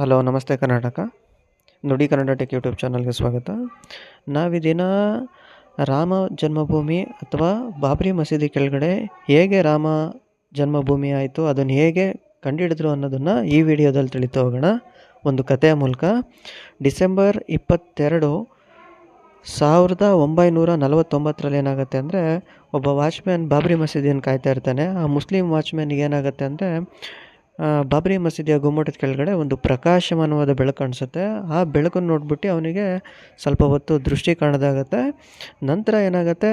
Hello, ನಮಸ್ತೆ ಕರ್ನಾಟಕ. ನುಡಿ Kannada tech YouTube ಚಾನಲ್ಗೆ ಸ್ವಾಗತ. ನಾವಿದಿನ ರಾಮ ಜನ್ಮಭೂಮಿ ಅಥವಾ ಬಾಬ್ರಿ ಮಸೀದಿ ಕೆಳಗಡೆ ಹೇಗೆ ರಾಮ ಜನ್ಮಭೂಮಿ ಆಯಿತು, ಅದನ್ನು ಹೇಗೆ ಕಂಡುಹಿಡಿದ್ರು ಅನ್ನೋದನ್ನು ಈ ವಿಡಿಯೋದಲ್ಲಿ ತಿಳಿತು ಹೋಗೋಣ. ಒಂದು ಕಥೆಯ ಮೂಲಕ. ಡಿಸೆಂಬರ್ ಇಪ್ಪತ್ತೆರಡು ಸಾವಿರದ ಒಂಬೈನೂರ ನಲವತ್ತೊಂಬತ್ತರಲ್ಲಿ ಏನಾಗುತ್ತೆ ಅಂದರೆ, ಒಬ್ಬ ವಾಚ್ಮ್ಯಾನ್ ಬಾಬ್ರಿ ಮಸೀದಿಯನ್ನು ಕಾಯ್ತಾ ಇರ್ತಾನೆ. ಆ ಮುಸ್ಲಿಂ ವಾಚ್ಮ್ಯಾನ್ಗೆ ಏನಾಗುತ್ತೆ ಅಂದರೆ ಬಾಬ್ರಿ ಮಸೀದಿಯ ಗುಮ್ಮಟದ ಕೆಳಗಡೆ ಒಂದು ಪ್ರಕಾಶಮಾನವಾದ ಬೆಳಕು ಕಾಣಿಸುತ್ತೆ. ಆ ಬೆಳಕನ್ನು ನೋಡ್ಬಿಟ್ಟು ಅವನಿಗೆ ಸ್ವಲ್ಪ ಹೊತ್ತು ದೃಷ್ಟಿ ಕಾಣದಾಗತ್ತೆ. ನಂತರ ಏನಾಗುತ್ತೆ,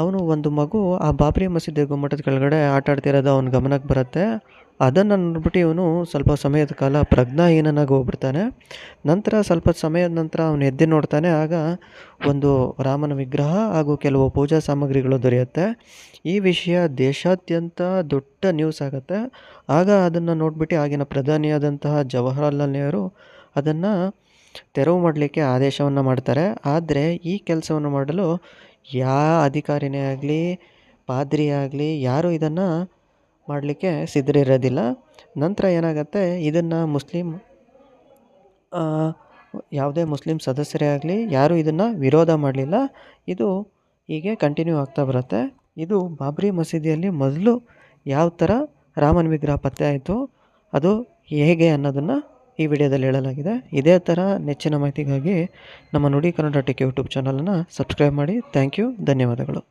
ಅವನು ಒಂದು ಮಗು ಆ ಬಾಬ್ರಿ ಮಸೀದಿಯ ಗುಮ್ಮಟದ ಕೆಳಗಡೆ ಆಟ ಆಡ್ತಿರೋದು ಅವನ ಗಮನಕ್ಕೆ ಬರುತ್ತೆ. ಅದನ್ನು ನೋಡ್ಬಿಟ್ಟು ಇವನು ಸ್ವಲ್ಪ ಸಮಯದ ಕಾಲ ಪ್ರಜ್ಞಾಹೀನನಾಗಿ ಹೋಗ್ಬಿಡ್ತಾನೆ. ನಂತರ ಸ್ವಲ್ಪ ಸಮಯದ ನಂತರ ಅವನು ಎದ್ದು ನೋಡ್ತಾನೆ. ಆಗ ಒಂದು ರಾಮನ ವಿಗ್ರಹ ಹಾಗೂ ಕೆಲವು ಪೂಜಾ ಸಾಮಗ್ರಿಗಳು ದೊರೆಯುತ್ತೆ. ಈ ವಿಷಯ ದೇಶಾದ್ಯಂತ ದೊಡ್ಡ ನ್ಯೂಸ್ ಆಗುತ್ತೆ. ಆಗ ಅದನ್ನು ನೋಡ್ಬಿಟ್ಟು ಆಗಿನ ಪ್ರಧಾನಿಯಾದಂತಹ ಜವಾಹರಲಾಲ್ ನೆಹರು ಅದನ್ನು ತೆರವು ಮಾಡಲಿಕ್ಕೆ ಆದೇಶವನ್ನು ಮಾಡ್ತಾರೆ. ಆದರೆ ಈ ಕೆಲಸವನ್ನು ಮಾಡಲು ಯಾವ ಅಧಿಕಾರಿನೇ ಆಗಲಿ ಪಾದ್ರಿ ಆಗಲಿ, ಯಾರೂ ಇದನ್ನು ಮಾಡಲಿಕ್ಕೆ ಸಿದ್ಧರಿರೋದಿಲ್ಲ ನಂತರ ಏನಾಗುತ್ತೆ, ಇದನ್ನು ಮುಸ್ಲಿಂ ಯಾವುದೇ ಮುಸ್ಲಿಂ ಸದಸ್ಯರೇ ಆಗಲಿ, ಯಾರೂ ಇದನ್ನು ವಿರೋಧ ಮಾಡಲಿಲ್ಲ. ಇದು ಹೀಗೆ ಕಂಟಿನ್ಯೂ ಆಗ್ತಾ ಬರುತ್ತೆ. ಇದು ಬಾಬ್ರಿ ಮಸೀದಿಯಲ್ಲಿ ಮೊದಲು ಯಾವ ಥರ ರಾಮನ ವಿಗ್ರಹ ಪತ್ತೆ ಆಯಿತು, ಅದು ಹೇಗೆ ಅನ್ನೋದನ್ನು ಈ ವಿಡಿಯೋದಲ್ಲಿ ಹೇಳಲಾಗಿದೆ. ಇದೇ ಥರ ನೆಚ್ಚಿನ ಮಾಹಿತಿಗಾಗಿ ನಮ್ಮ ನುಡಿ ಕನ್ನಡ ಟಿಕ್ ಯೂಟ್ಯೂಬ್ ಚಾನಲನ್ನು ಸಬ್ಸ್ಕ್ರೈಬ್ ಮಾಡಿ. ಥ್ಯಾಂಕ್ ಯು, ಧನ್ಯವಾದಗಳು.